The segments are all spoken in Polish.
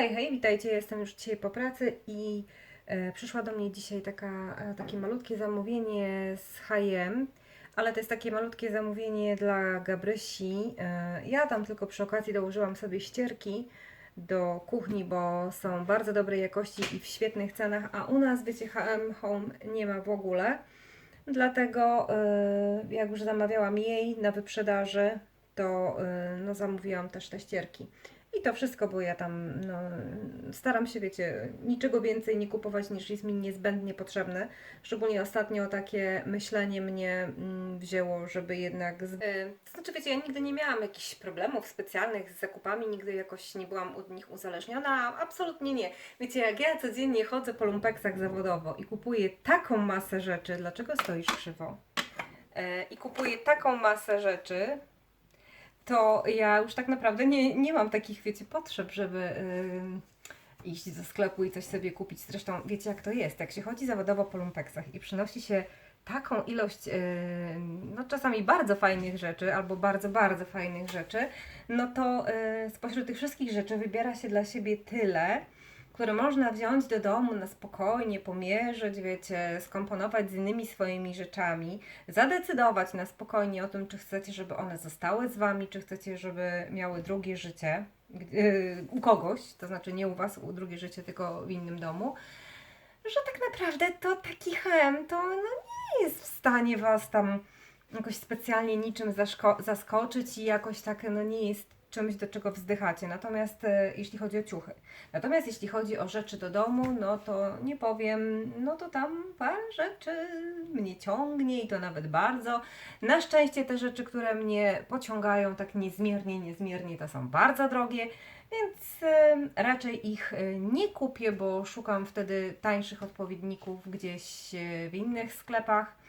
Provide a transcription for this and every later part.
hej, hej, witajcie, jestem już dzisiaj po pracy i e, przyszła do mnie dzisiaj taka, e, takie malutkie zamówienie z H&M, ale to jest takie malutkie zamówienie dla Gabrysi. E, ja tam tylko przy okazji dołożyłam sobie ścierki do kuchni, bo są bardzo dobrej jakości i w świetnych cenach, a u nas, wiecie, H&M Home nie ma w ogóle. Dlatego e, jak już zamawiałam jej na wyprzedaży, to e, no, zamówiłam też te ścierki. I to wszystko, bo ja tam no, staram się, wiecie, niczego więcej nie kupować niż jest mi niezbędnie potrzebne. Szczególnie ostatnio takie myślenie mnie mm, wzięło, żeby jednak. Z... Yy, to znaczy, wiecie, ja nigdy nie miałam jakichś problemów specjalnych z zakupami, nigdy jakoś nie byłam od nich uzależniona. Absolutnie nie. Wiecie, jak ja codziennie chodzę po lumpeksach zawodowo i kupuję taką masę rzeczy, dlaczego stoisz krzywo? Yy, I kupuję taką masę rzeczy, to ja już tak naprawdę nie, nie mam takich, wiecie, potrzeb, żeby yy, iść do sklepu i coś sobie kupić. Zresztą wiecie, jak to jest. Jak się chodzi zawodowo po lumpeksach i przynosi się taką ilość, yy, no czasami bardzo fajnych rzeczy, albo bardzo, bardzo fajnych rzeczy, no to yy, spośród tych wszystkich rzeczy wybiera się dla siebie tyle, które można wziąć do domu na spokojnie, pomierzyć, wiecie, skomponować z innymi swoimi rzeczami, zadecydować na spokojnie o tym, czy chcecie, żeby one zostały z Wami, czy chcecie, żeby miały drugie życie u kogoś, to znaczy nie u Was, u drugie życie, tylko w innym domu, że tak naprawdę to taki chem to no, nie jest w stanie Was tam jakoś specjalnie niczym zaskoczyć i jakoś tak no nie jest czymś, do czego wzdychacie. Natomiast e, jeśli chodzi o ciuchy. Natomiast jeśli chodzi o rzeczy do domu, no to nie powiem, no to tam parę rzeczy mnie ciągnie i to nawet bardzo. Na szczęście te rzeczy, które mnie pociągają tak niezmiernie, niezmiernie, to są bardzo drogie. Więc e, raczej ich e, nie kupię, bo szukam wtedy tańszych odpowiedników gdzieś w innych sklepach.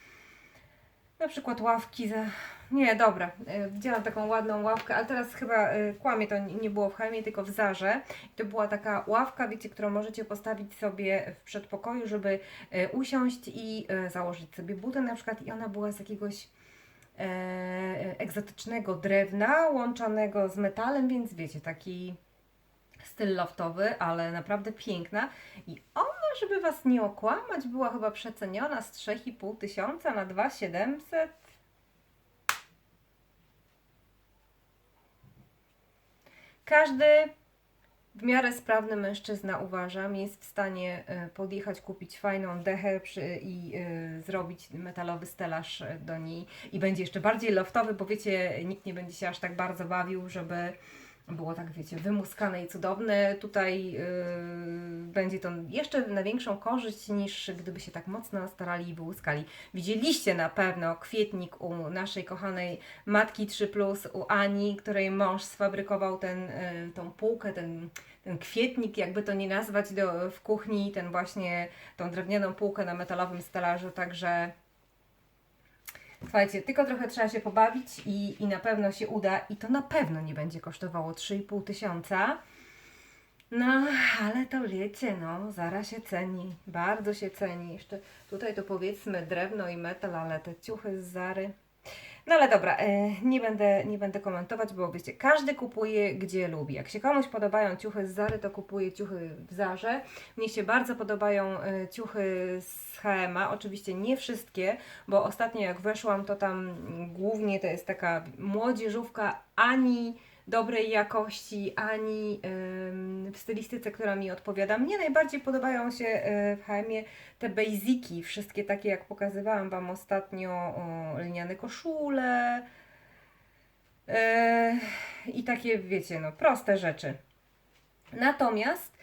Na przykład ławki za... Nie, dobra, e, widziałam taką ładną ławkę, ale teraz chyba e, kłamie, to nie było w Chemie, tylko w Zarze. To była taka ławka, wiecie, którą możecie postawić sobie w przedpokoju, żeby e, usiąść i założyć sobie buty na przykład i ona była z jakiegoś egzotycznego drewna łączonego z metalem, więc wiecie, taki styl loftowy, ale naprawdę piękna. I ona, żeby Was nie okłamać, była chyba przeceniona z 3,5 tysiąca na 2,700. Każdy w miarę sprawny mężczyzna, uważam, jest w stanie e, podjechać, kupić fajną dechę przy, i y, zrobić metalowy stelaż do niej. I będzie jeszcze bardziej loftowy, bo wiecie, nikt nie będzie się aż tak bardzo bawił, żeby było tak, wiecie, wymuskane i cudowne. Tutaj yy, będzie to jeszcze na większą korzyść niż gdyby się tak mocno starali i wyłuskali. Widzieliście na pewno kwietnik u naszej kochanej matki 3, u Ani, której mąż sfabrykował ten, yy, tą półkę, ten, ten kwietnik, jakby to nie nazwać, do, w kuchni, ten właśnie, tą drewnianą półkę na metalowym stelażu, także Słuchajcie, tylko trochę trzeba się pobawić i, i na pewno się uda i to na pewno nie będzie kosztowało 3,5 tysiąca. No, ale to wiecie, no, zaraz się ceni, bardzo się ceni. Jeszcze tutaj to powiedzmy drewno i metal, ale te ciuchy z Zary. No ale dobra, e, nie, będę, nie będę komentować, bo wiecie, każdy kupuje gdzie lubi. Jak się komuś podobają ciuchy z Zary, to kupuje ciuchy w Zarze. Mnie się bardzo podobają e, ciuchy z H&M, oczywiście nie wszystkie, bo ostatnio jak weszłam, to tam głównie to jest taka młodzieżówka, ani dobrej jakości, ani w stylistyce, która mi odpowiada. Mnie najbardziej podobają się e, w hm te basiki, wszystkie takie jak pokazywałam Wam ostatnio, o, liniane koszule yy, i takie, wiecie, no proste rzeczy. Natomiast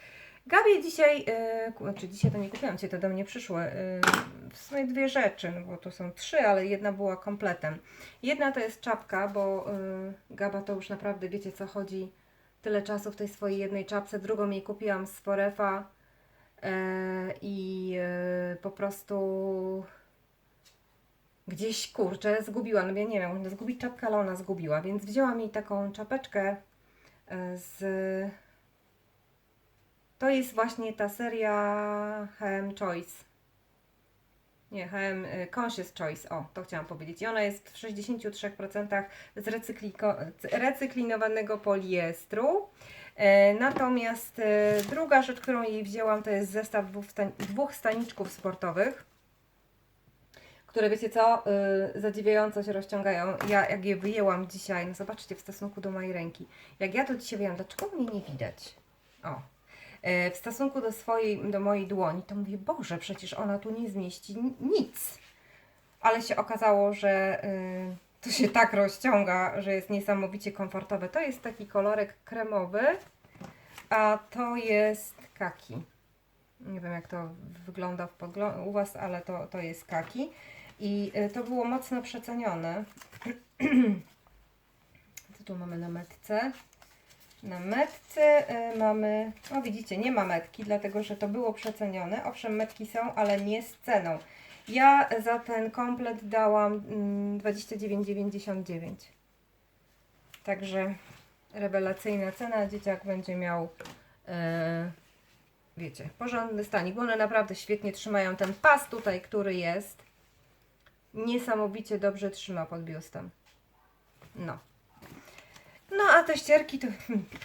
Gabię dzisiaj, yy, znaczy dzisiaj to nie kupiłam Cię, to do mnie przyszły. W sumie dwie rzeczy, no bo to są trzy, ale jedna była kompletem. Jedna to jest czapka, bo yy, Gaba to już naprawdę wiecie co chodzi tyle czasu w tej swojej jednej czapce. Drugą jej kupiłam z Forefa yy, i yy, po prostu gdzieś kurczę zgubiła. No ja nie wiem, można zgubić czapkę, ale ona zgubiła, więc wzięłam jej taką czapeczkę yy, z to jest właśnie ta seria HM Choice. Nie, HM y, Conscious Choice, o, to chciałam powiedzieć. I ona jest w 63% z recyklinowanego poliestru. E, Natomiast e, druga rzecz, którą jej wzięłam, to jest zestaw dwóch staniczków sportowych, które wiecie co, y, zadziwiająco się rozciągają. Ja jak je wyjęłam dzisiaj, no zobaczcie w stosunku do mojej ręki. Jak ja to dzisiaj wyjęłam, dlaczego mnie nie widać? O. E, W stosunku do swojej, do mojej dłoni, to mówię, Boże, przecież ona tu nie zmieści ni- nic. Ale się okazało, że y, to się tak rozciąga, że jest niesamowicie komfortowe. To jest taki kolorek kremowy, a to jest kaki. Nie wiem jak to wygląda w u Was, ale to, to jest kaki. I y, to było mocno przecenione. Co tu mamy na metce? Na metce y, mamy, no widzicie, nie ma metki, dlatego że to było przecenione. Owszem, metki są, ale nie z ceną. Ja za ten komplet dałam mm, 29,99. Także rewelacyjna cena. Dzieciak będzie miał, e, wiecie, porządny stanik, bo one naprawdę świetnie trzymają ten pas tutaj, który jest. Niesamowicie dobrze trzyma pod biustem. No. No a te ścierki to,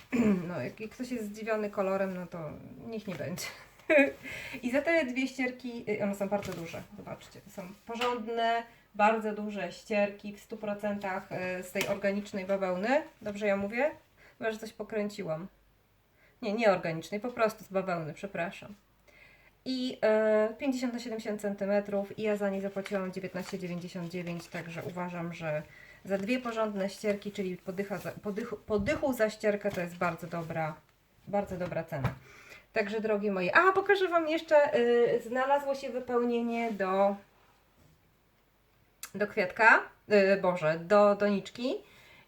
no jak ktoś jest zdziwiony kolorem, no to niech nie będzie. I za te dwie ścierki, y, one są bardzo duże, zobaczcie, to są porządne, bardzo duże ścierki w 100% y, z tej organicznej bawełny. Dobrze ja mówię? Chyba, że coś pokręciłam. Nie, nie organicznej, po prostu z bawełny, przepraszam. I y, 50 na 70 cm i ja za nie zapłaciłam 19,99, także uważam, że za dwie porządne ścierki, czyli podycha za, podychu, za ścierkę to jest bardzo dobra, bardzo dobra cena. Także drogie moje. A, pokażę Wam jeszcze, y, znalazło się wypełnienie do, do kwiatka, y, Boże, do doniczki.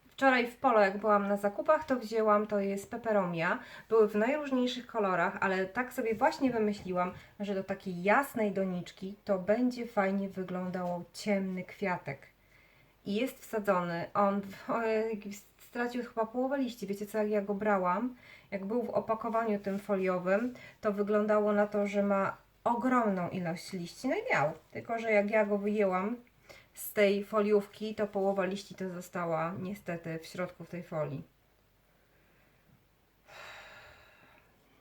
Wczoraj w polo, jak byłam na zakupach, to wzięłam, to jest peperomia. Były w najróżniejszych kolorach, ale tak sobie właśnie wymyśliłam, że do takiej jasnej doniczki to będzie fajnie wyglądało ciemny kwiatek. I jest wsadzony. On ojej, stracił chyba połowę liści. Wiecie co, jak ja go brałam, jak był w opakowaniu tym foliowym, to wyglądało na to, że ma ogromną ilość liści. No i miał. Tylko, że jak ja go wyjęłam z tej foliówki, to połowa liści to została niestety w środku tej folii.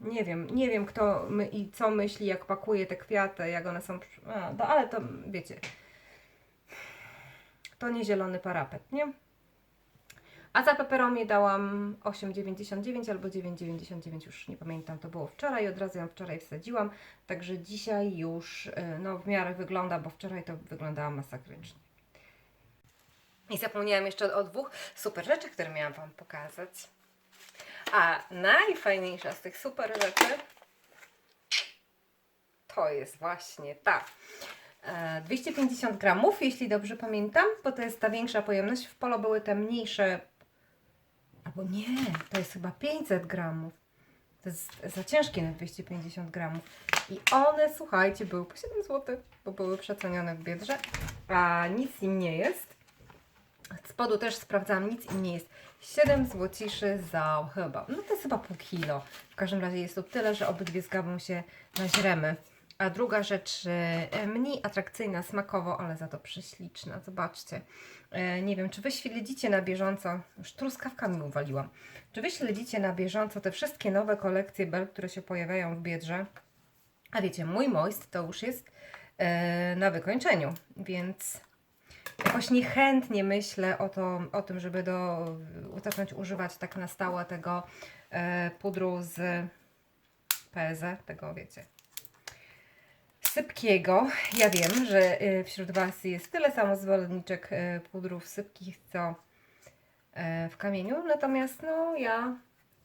Nie wiem, nie wiem kto my i co myśli, jak pakuje te kwiaty, jak one są. A, no, ale to wiecie. To nie zielony parapet, nie? A za peperomię dałam 8,99 albo 9,99, już nie pamiętam, to było wczoraj, od razu ją wczoraj wsadziłam, także dzisiaj już y, no, w miarę wygląda, bo wczoraj to wyglądała masakrycznie. I zapomniałam jeszcze o dwóch super rzeczy, które miałam Wam pokazać. A najfajniejsza z tych super rzeczy to jest właśnie ta. E, 250 gramów, jeśli dobrze pamiętam, bo to jest ta większa pojemność. W polo były te mniejsze. Albo nie, to jest chyba 500 gramów. To jest za ciężkie na 250 gramów. I one, słuchajcie, były po 7 zł, bo były przecenione w biedrze, a nic im nie jest. Z spodu też sprawdzałam, nic im nie jest. 7 złociszy za chyba, no to jest chyba pół kilo. W każdym razie jest to tyle, że obydwie zgabą się naźremy. A druga rzecz, e, mniej atrakcyjna smakowo, ale za to prześliczna. Zobaczcie. E, Nie wiem, czy Wy śledzicie na bieżąco, już truskawkami uwaliłam, czy Wy śledzicie na bieżąco te wszystkie nowe kolekcje Bell, które się pojawiają w Biedrze? A wiecie, mój moist to już jest e, na wykończeniu, więc jakoś niechętnie myślę o, to, o tym, żeby do, zacząć używać tak na stałe tego pudru z PZ, tego wiecie, sypkiego. Ja wiem, że y, wśród Was jest tyle samo zwolenniczek y, pudrów sypkich, co y, w kamieniu. Natomiast no ja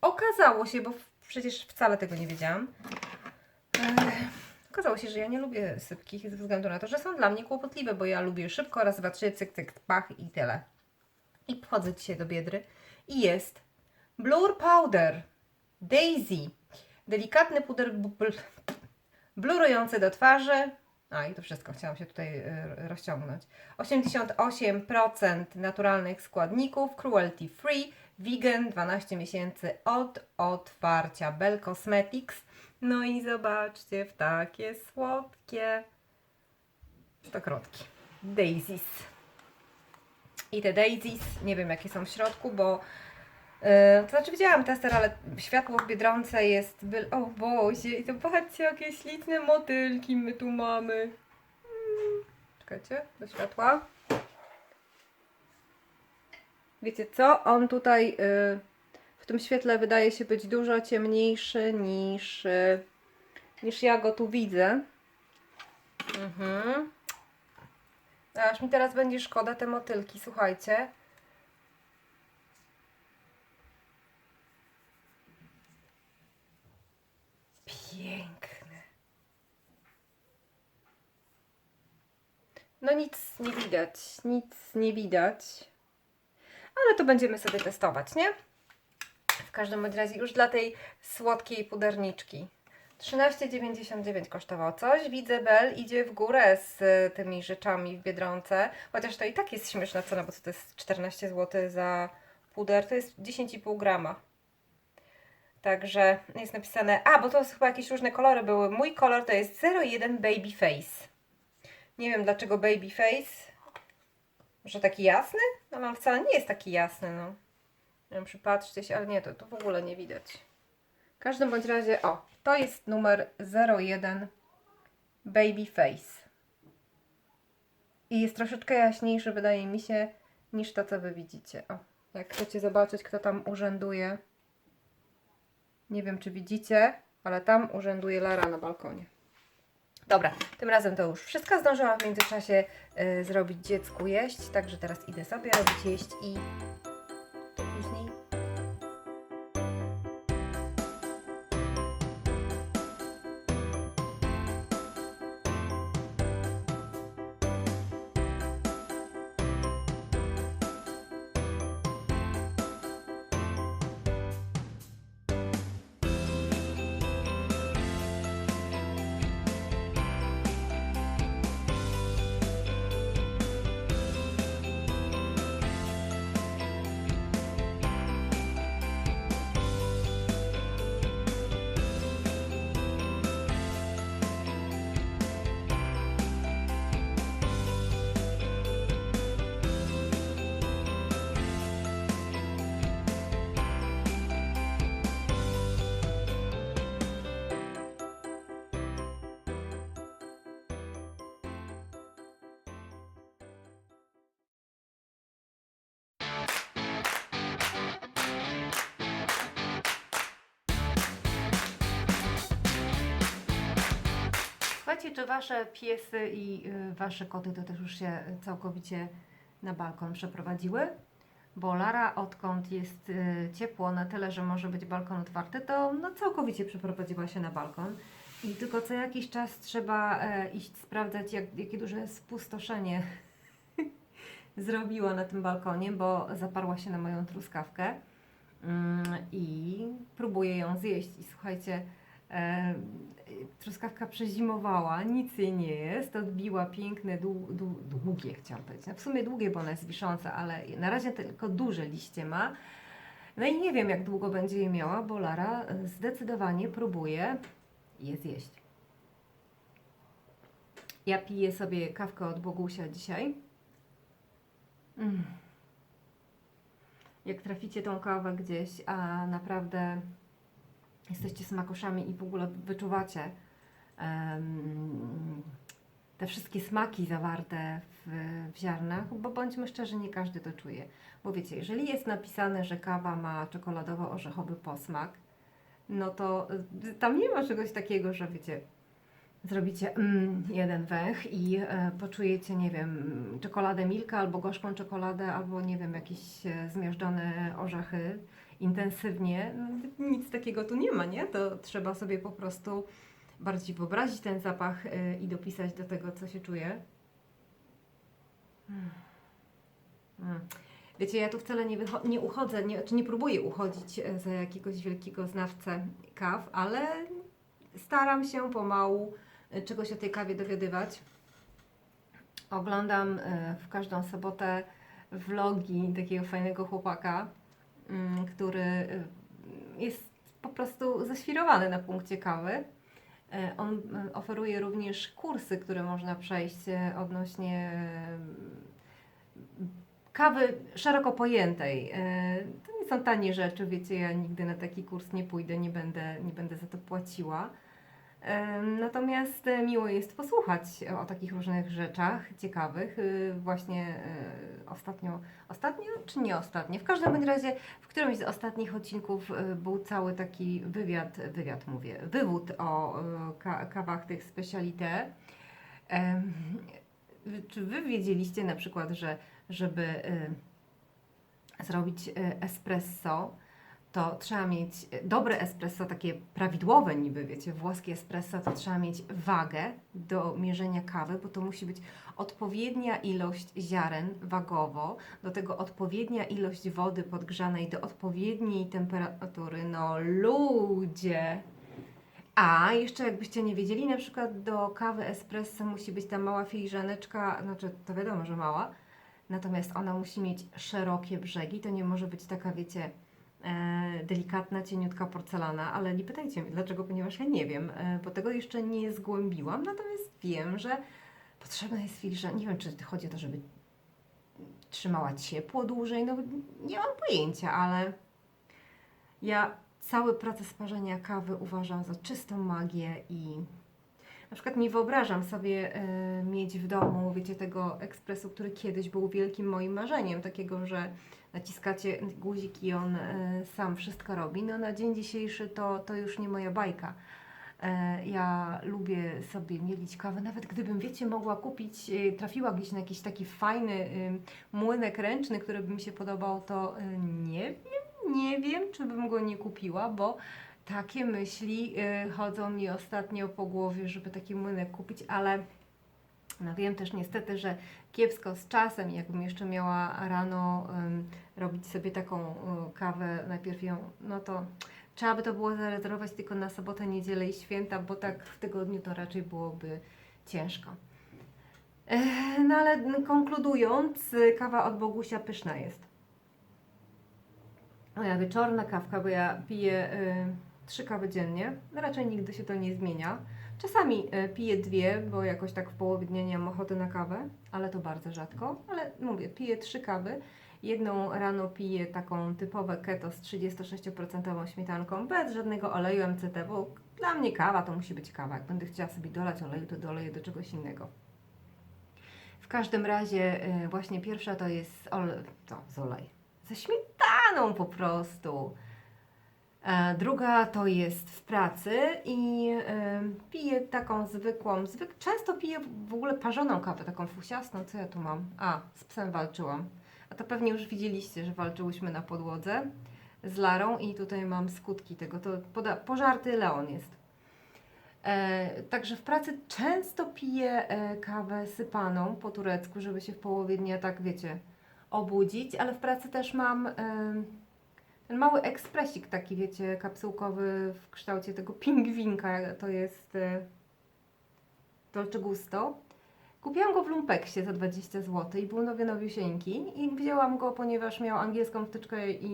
okazało się, bo przecież wcale tego nie wiedziałam. Okazało się, że ja nie lubię sypkich ze względu na to, że są dla mnie kłopotliwe, bo ja lubię szybko, raz, dwa, trzy, cyk, cyk, pach i tyle. I wchodzę dzisiaj do biedry i jest Blur Powder Daisy. Delikatny puder bl- blurujący do twarzy. A i to wszystko, chciałam się tutaj y, rozciągnąć. 88% naturalnych składników, cruelty free, vegan, 12 miesięcy od otwarcia. Bell Cosmetics. No i zobaczcie, w takie słodkie stokrotki. Daisies. I te daisies, nie wiem jakie są w środku, bo E, To znaczy widziałam tester, ale światło w Biedronce jest... By... O Bozie, i to patrzcie, jakie śliczne motylki my tu mamy. Mm. Czekajcie, do światła. Wiecie co? On tutaj y, w tym świetle wydaje się być dużo ciemniejszy niż, y, niż ja go tu widzę. Mhm. Aż mi teraz będzie szkoda te motylki, słuchajcie. Piękne. No nic nie widać, nic nie widać. Ale to będziemy sobie testować, nie? W każdym razie już dla tej słodkiej puderniczki. 13,99 kosztowało coś. Widzę, Bel idzie w górę z y, tymi rzeczami w Biedronce. Chociaż to i tak jest śmieszna cena, bo to jest 14 zł za puder. To jest 10,5 grama. Także jest napisane... A, bo to chyba jakieś różne kolory były. Mój kolor to jest 01 Baby Face. Nie wiem dlaczego Baby Face. Może taki jasny? No mam wcale nie jest taki jasny, no. Nie przypatrzcie się, ale nie, to, to w ogóle nie widać. W każdym bądź razie, o, to jest numer 01 Baby Face. I jest troszeczkę jaśniejszy, wydaje mi się, niż to, co Wy widzicie. O, jak chcecie zobaczyć, kto tam urzęduje. Nie wiem, czy widzicie, ale tam urzęduje Lara na balkonie. Dobra, tym razem to już wszystko. Zdążyłam w międzyczasie y, zrobić dziecku jeść, także teraz idę sobie robić jeść i Słuchajcie, czy wasze piesy i y, wasze koty to też już się całkowicie na balkon przeprowadziły? Bo Lara, odkąd jest y, ciepło na tyle, że może być balkon otwarty, to no, całkowicie przeprowadziła się na balkon. I tylko co jakiś czas trzeba e, iść sprawdzać, jak, jakie duże spustoszenie zrobiła na tym balkonie, bo zaparła się na moją truskawkę mm, i próbuje ją zjeść. I słuchajcie, e, truskawka przezimowała, nic jej nie jest, odbiła piękne, dłu, dłu, długie chciałam powiedzieć, no w sumie długie, bo ona jest wisząca, ale na razie tylko duże liście ma. No i nie wiem, jak długo będzie je miała, bo Lara zdecydowanie próbuje je zjeść. Ja piję sobie kawkę od Bogusia dzisiaj. Mm. Jak traficie tą kawę gdzieś, a naprawdę jesteście smakoszami i w ogóle wyczuwacie em, te wszystkie smaki zawarte w, w ziarnach, bo bądźmy szczerzy, nie każdy to czuje. Bo wiecie, jeżeli jest napisane, że kawa ma czekoladowo-orzechowy posmak, no to y, tam nie ma czegoś takiego, że wiecie, zrobicie mm, jeden węch i e, poczujecie, nie wiem, czekoladę Milka albo gorzką czekoladę, albo nie wiem, jakieś e, zmiażdżone orzechy intensywnie. No, nic takiego tu nie ma, nie? To trzeba sobie po prostu bardziej wyobrazić ten zapach e, i dopisać do tego, co się czuje. Mm. Mm. Wiecie, ja tu wcale nie, nie uchodzę, nie, czy nie próbuję uchodzić e, za jakiegoś wielkiego znawcę kaw, ale staram się pomału e, czegoś o tej kawie dowiadywać. Oglądam w każdą sobotę vlogi takiego fajnego chłopaka, który e, jest po prostu zaświrowany na punkcie kawy. E, On e, oferuje również kursy, które można przejść e, odnośnie e, kawy szeroko pojętej. E, To nic są tanie rzeczy, wiecie, ja nigdy na taki kurs nie pójdę, nie będę, nie będę za to płaciła. Natomiast e, miło jest posłuchać o takich różnych rzeczach ciekawych. Y, Właśnie e, ostatnio, ostatnio czy nie ostatnio? W każdym razie w którymś z ostatnich odcinków e, był cały taki wywiad, wywiad mówię, wywód o ka- kawach tych specialité. Czy Wy wiedzieliście na przykład, że żeby e, zrobić e, espresso, to trzeba mieć e, dobre espresso, takie prawidłowe niby, wiecie, włoskie espresso, to trzeba mieć wagę do mierzenia kawy, bo to musi być odpowiednia ilość ziaren wagowo, do tego odpowiednia ilość wody podgrzanej do odpowiedniej temperatury. No ludzie! A jeszcze jakbyście nie wiedzieli, na przykład do kawy espresso musi być ta mała filiżaneczka, znaczy to wiadomo, że mała, natomiast ona musi mieć szerokie brzegi, to nie może być taka, wiecie, delikatna, cieniutka porcelana, ale nie pytajcie mnie dlaczego, ponieważ ja nie wiem, e, bo tego jeszcze nie zgłębiłam, natomiast wiem, że potrzebna jest filiżanka, nie wiem, czy chodzi o to, żeby trzymała ciepło dłużej, no nie mam pojęcia, ale ja cały proces parzenia kawy uważam za czystą magię i na przykład nie wyobrażam sobie e, mieć w domu, wiecie, tego ekspresu, który kiedyś był wielkim moim marzeniem, takiego, że naciskacie guzik i on e, sam wszystko robi. No na dzień dzisiejszy to, to już nie moja bajka. E, ja lubię sobie mielić kawę, nawet gdybym, wiecie, mogła kupić, trafiła gdzieś na jakiś taki fajny młynek ręczny, który by mi się podobał, to nie wiem, nie wiem, czy bym go nie kupiła, bo takie myśli y, chodzą mi ostatnio po głowie, żeby taki młynek kupić, ale no wiem też niestety, że kiepsko z czasem, jakbym jeszcze miała rano ym, robić sobie taką y, kawę, najpierw ją, no to trzeba by to było zarezerwować tylko na sobotę, niedzielę i święta, bo tak w tygodniu to raczej byłoby ciężko. No ale konkludując, y, kawa od Bogusia pyszna jest. Moja wieczorna kawka, bo ja piję trzy kawy dziennie. Raczej nigdy się to nie zmienia. Czasami y, piję dwie, bo jakoś tak w połowie dnia nie mam ochoty na kawę, ale to bardzo rzadko. Ale mówię, piję trzy kawy. Jedną rano piję taką typowe keto z 36% śmietanką, bez żadnego oleju MCT, bo dla mnie kawa to musi być kawa. Jak będę chciała sobie dolać oleju, to doleję do czegoś innego. W każdym razie y, właśnie pierwsza to jest ole, to z olej. Ze śmietaną po prostu. E, druga to jest w pracy i e, piję taką zwykłą, zwyk, często piję w ogóle parzoną kawę, taką fusiastą. Co ja tu mam? A, z psem walczyłam. A to pewnie już widzieliście, że walczyłyśmy na podłodze z Larą i tutaj mam skutki tego. To poda, pożarty Leon jest. E, także w pracy często piję e, kawę sypaną po turecku, żeby się w połowie dnia tak, wiecie, obudzić, ale w pracy też mam em, ten mały ekspresik taki, wiecie, kapsułkowy w kształcie tego pingwinka, to jest e, Dolce Gusto. Kupiłam go w Lumpeksie za 20 zł i był nowy nowiusieńki i wzięłam go, ponieważ miał angielską wtyczkę i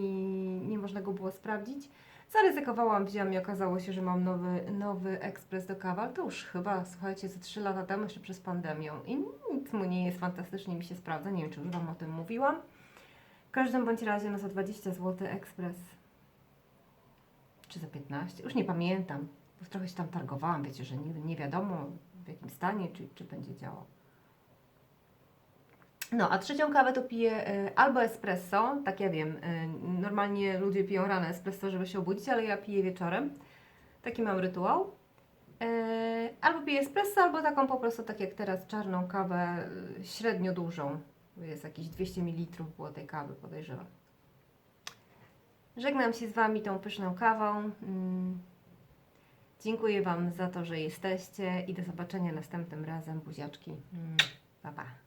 nie można go było sprawdzić. Zaryzykowałam, wzięłam i okazało się, że mam nowy, nowy ekspres do kawa. To już chyba, słuchajcie, ze 3 lata temu, jeszcze przez pandemię. I nic mu nie jest, fantastycznie mi się sprawdza. Nie wiem, czy już Wam o tym mówiłam. Każdym bądź razie, no za 20 zł ekspres. Czy za 15? Już nie pamiętam. Bo trochę się tam targowałam, wiecie, że nie, nie wiadomo w jakim stanie, czy, czy będzie działał. No, a trzecią kawę to piję e, albo espresso, tak ja wiem, e, normalnie ludzie piją rano espresso, żeby się obudzić, ale ja piję wieczorem. Taki mam rytuał. E, albo piję espresso, albo taką po prostu, tak jak teraz, czarną kawę, e, średnio dużą. Jest jakieś 200 ml było tej kawy, podejrzewam. Żegnam się z Wami tą pyszną kawą. Mm. Dziękuję Wam za to, że jesteście i do zobaczenia następnym razem. Buziaczki. Mm. Pa, pa.